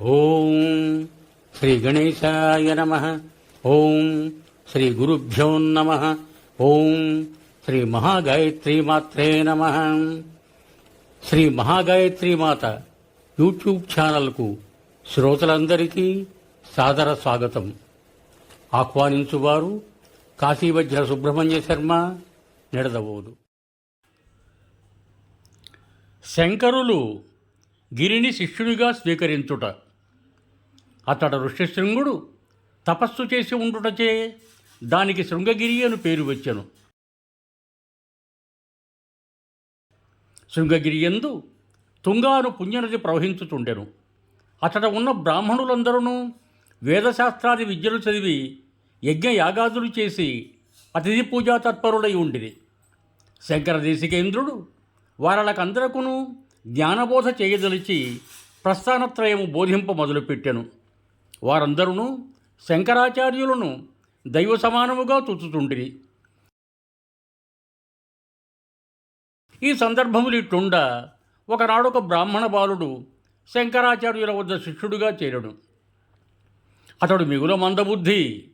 ఓం శ్రీ గణేశాయ నమ. ఓం శ్రీ గురుభ్యో నమ. ఓం శ్రీ మహాగాయత్రి మాత్రే నమ. శ్రీ మహాగాయత్రి మాత యూట్యూబ్ ఛానల్కు శ్రోతలందరికీ సాదర స్వాగతం. ఆహ్వానించువారు కాశీవజ్ర సుబ్రహ్మణ్య శర్మ నిడదవోదు. శంకరులు గిరిని శిష్యుడిగా స్వీకరించుట అతడు ఋష్యశృంగుడు తపస్సు చేసి ఉండుటచే దానికి శృంగగిరి అని పేరు వచ్చెను. శృంగగిరి ఎందు తుంగాను పుణ్యనది ప్రవహించుచుండెను. అతడ ఉన్న బ్రాహ్మణులందరూ వేదశాస్త్రాది విద్యలు చదివి యజ్ఞ యాగాదులు చేసి అతిథి పూజా తత్పరులై ఉండిరి. శంకర దేశికేంద్రుడు వారలకందరకును జ్ఞానబోధ చేయదలిచి ప్రస్థానత్రయము బోధింప మొదలుపెట్టెను. వారందరూ శంకరాచార్యులను దైవ సమానముగా చూచుచుండిరి ఈ సందర్భములు ఇట్టుండ ఒకనాడొక బ్రాహ్మణ బాలుడు శంకరాచార్యుల వద్ద శిష్యుడుగా చేరడు. అతడు మిగుల మందబుద్ధి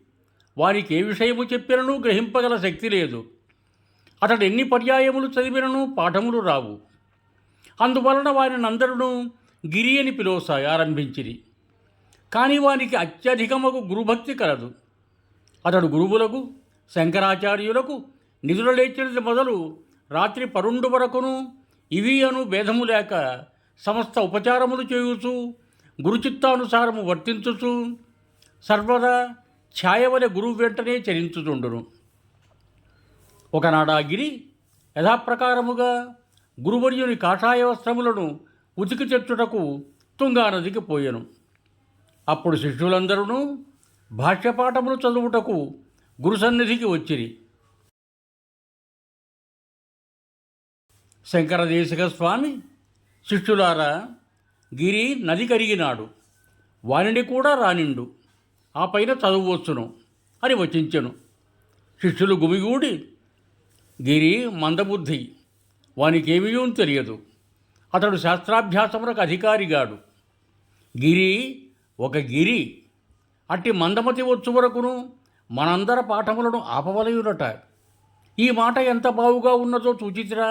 వారికి ఏ విషయము చెప్పినను గ్రహింపగల శక్తి లేదు. అతడు ఎన్ని పర్యాయములు చదివినను పాఠములు రావు. అందువలన వారిని అందరూ గిరి అని పిలువసా ఆరంభించిరి. కానీ వానికి అత్యధికముకు గురుభక్తి కలదు. అతడు గురువులకు శంకరాచార్యులకు నిధుల లేచినది మొదలు రాత్రి పరుండు వరకును ఇవి అను భేదము లేక సమస్త ఉపచారములు చేయుచు గురుచిత్తానుసారము వర్తించుచు సర్వదా ఛాయవలె గురువు వెంటనే చరించుచుండును. ఒకనాడా గిరి యథాప్రకారముగా గురువర్యుని కాషాయ వస్త్రములను ఉతికి తెచ్చుటకు తుంగానదికి పోయెను. అప్పుడు శిష్యులందరూ భాష్యపాఠములు చదువుటకు గురు సన్నిధికి వచ్చిరి. శంకరదేశిక స్వామి శిష్యులారా గిరి నది కరిగినాడు. వానిని కూడా రానిండు. ఆ పైన చదువువచ్చును అని వచించెను. శిష్యులు గుమిగూడి గిరి మందబుద్ధి వానికేమీ తెలియదు. అతడు శాస్త్రాభ్యాసములకు అధికారిగాడు. గిరి ఒక గిరి అట్టి మందమతి వచ్చు వరకును మనందర పాఠములను ఆపవలయునట. ఈ మాట ఎంత బావుగా ఉన్నదో చూచితిరా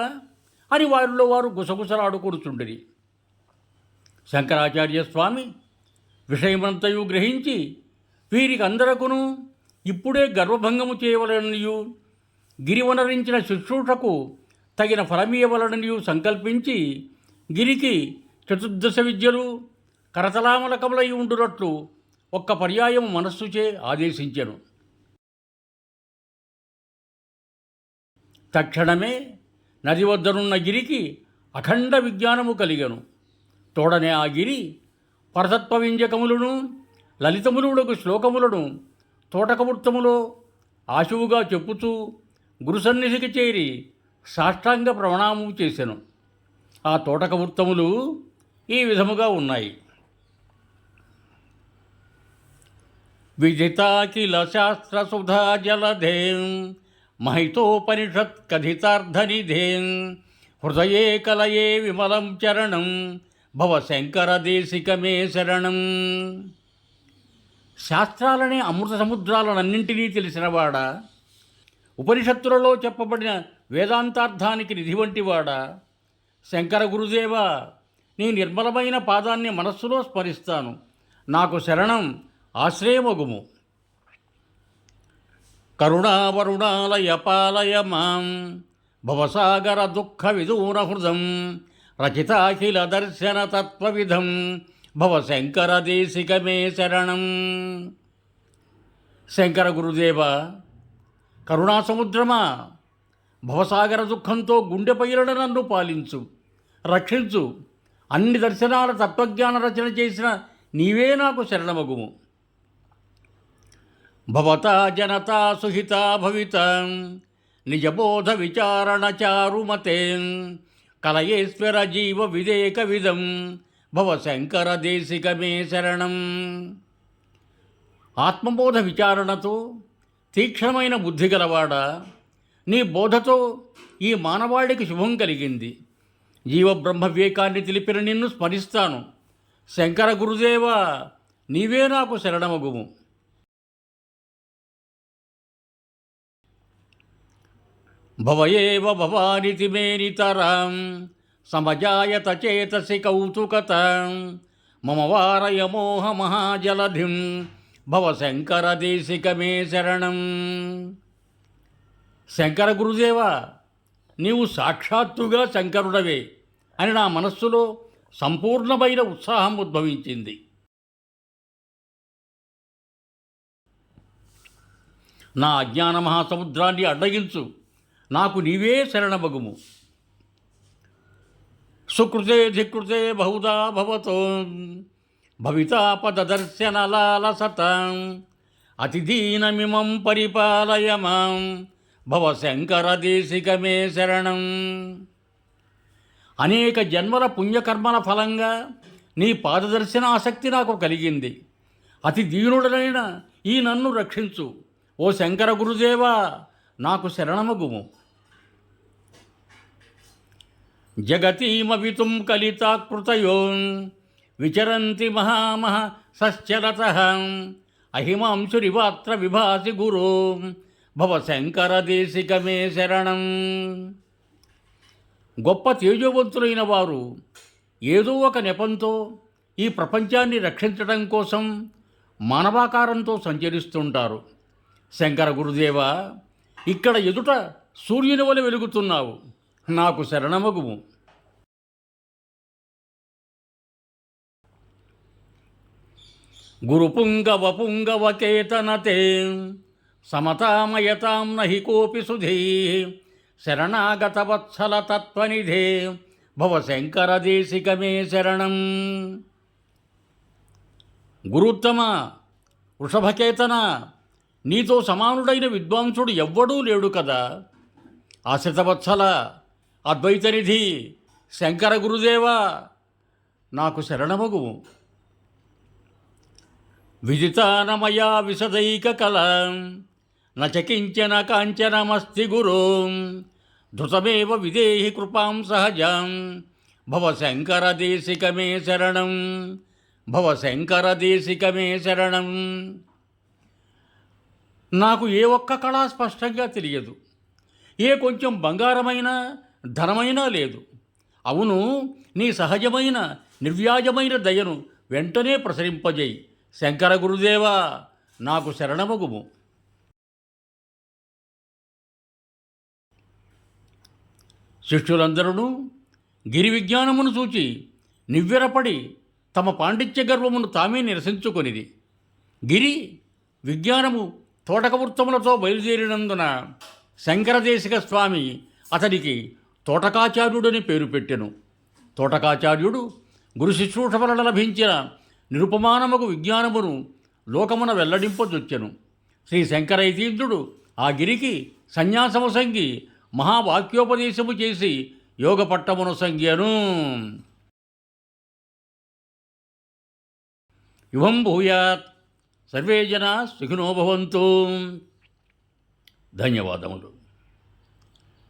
అని వారిలో వారు గుసగుసలాడుకొడుచుండిరి శంకరాచార్య స్వామి విషయమంతయు గ్రహించి వీరికందరకును ఇప్పుడే గర్వభంగము చేయవలననియు గిరివనరించిన శుశ్రూషకు తగిన ఫలమీయవలననియు సంకల్పించి గిరికి చతుర్దశ విద్యలు కరతలామలకములై ఉండునట్లు ఒక్క పర్యాయం మనస్సుచే ఆదేశించెను. తక్షణమే నది వద్దనున్న గిరికి అఖండ విజ్ఞానము కలిగను. తోడనే ఆ గిరి పరతత్వ వింజకములను లలితములుడకు శ్లోకములను తోటకవృత్తములో ఆశువుగా చెప్పుతూ గురుసన్నిధికి చేరి సాష్టాంగ ప్రణామము చేశాను ఆ తోటక వృత్తములు ఈ విధముగా ఉన్నాయి. విదితాకిల శాస్త్ర సుధా జలధేం మహితోపనిషత్ కథితార్థనిధేం హృదయే కలయే విమలం చరణం భవ శంకర దేశికమే శరణం శాస్త్రాలనే అమృత సముద్రాలనన్నింటినీ తెలిసినవాడా ఉపనిషత్తులలో చెప్పబడిన వేదాంతార్థానికి నిధి వంటివాడా శంకర గురుదేవా నీ నిర్మలమైన పాదాన్ని మనస్సులో స్మరిస్తాను. నాకు శరణం ఆశ్రయమగుము. కరుణావరుణాలయ పాలయ మాం భవసాగర దుఃఖ విదూర హృదం రచితాఖిల దర్శన తత్వవిధం భవ శంకర దేశికమే శరణం. శంకర గురుదేవ కరుణాసముద్రమా? భవసాగర దుఃఖంతో గుండె పైరడ నన్ను పాలించు. రక్షించు. అన్ని దర్శనాల తత్వజ్ఞాన రచన చేసిన నీవే నాకు శరణమగుము. భవతా జనతా సుహితా భవిత నిజబోధ విచారణ చారుమతే కలయేశ్వర జీవ విదేక విధం భవ శంకర దేశికమే శరణం ఆత్మబోధ విచారణతో తీక్షణమైన బుద్ధి గలవాడ? నీ బోధతో ఈ మానవాళికి శుభం కలిగింది. జీవబ్రహ్మ వివేకాన్ని తెలిపిన నిన్ను స్మరిస్తాను. శంకర గురుదేవ నీవే నాకు శరణమగుము. భవయేవ భవానితి మే నితరాం సమజాయత చేతసి కౌతుకత. మమ వారయ మోహ మహాజలధిం భవ శంకర దేశిక మే శరణం. శంకర గురుదేవా నీవు సాక్షాత్తుగా శంకరుడవే అని నా మనస్సులో సంపూర్ణమైన ఉత్సాహం ఉద్భవించింది. నా అజ్ఞాన మహాసముద్రాన్ని అడ్డగించు. నాకు నీవే శరణమగుము సుకృతే ధికృతే బహుదా భవతో భవితాపదర్శనలాలసత అతిదీనమిమం పరిపాలయ మాం భవ శంకర దేశికమే శరణం. అనేక జన్మల పుణ్యకర్మల ఫలంగా నీ పాదదర్శన ఆసక్తి నాకు కలిగింది. అతి దీనుడనైన ఈ నన్ను రక్షించు. ఓ శంకర గురుదేవా నాకు శరణమగుము. జగతీమవితుం కలితాకృతయో విచరంతి మహామహ సశ్చరత అహిమాంశురివాత్ర విభాసి గురు భవ శంకర మే శరణం. గొప్ప తేజోవంతులైన వారు ఏదో ఒక నెపంతో ఈ ప్రపంచాన్ని రక్షించడం కోసం మానవాకారంతో సంచరిస్తుంటారు. శంకర గురుదేవ ఇక్కడ ఎదుట సూర్యుని వలె వెలుగుతున్నావు. నాకు శరణమగుము. గురుపుంగవ పుంగవ కేతనతే సమతామయతాం నహి కోపి సుధీ శరణాగత వత్సల తత్వనిధే భవ శంకర శరణం. గురుత్తమ వృషభకేతన నీతో సమానుడైన విద్వాంసుడు ఎవ్వడూ లేడు కదా. ఆశ్రితవత్సల అద్వైతనిధి శంకర గురుదేవా నాకు శరణమగు విదితానమయా విశదైక కల నచకించన కాంచనమస్తి గురు. ధృతమేవ విదేహి కృపాం సహజం భవ శంకర శరణం భవ శంకర శరణం. నాకు ఏ ఒక్క కళ స్పష్టంగా తెలియదు. ఏ కొంచెం బంగారమైన ధనమైనా లేదు. అవును నీ సహజమైన నిర్వ్యాజమైన దయను వెంటనే ప్రసరింపజేయి. శంకర గురుదేవా నాకు శరణమగుము. శిష్యులందరూ గిరి విజ్ఞానమును చూచి నివ్వెరపడి తమ పాండిత్య గర్వమును తామే నిరసించుకొనిది. గిరి విజ్ఞానము తోటక వృత్తములతో బయలుదేరినందున శంకరదేశిక స్వామి అతనికి తోటకాచార్యుడని పేరు పెట్టెను. తోటకాచార్యుడు గురు శుశ్రూష వలన లభించిన నిరుపమానముకు విజ్ఞానమును లోకమున వెల్లడింపజొచ్చెను. శ్రీ శంకరైతీంద్రుడు ఆ గిరికి సన్యాసము సంగి మహావాక్యోపదేశము చేసి యోగ పట్టమును సంగ్యను యువం భూయాత్. సర్వే జనా సుఖినోభవంతు ధన్యవాదములు.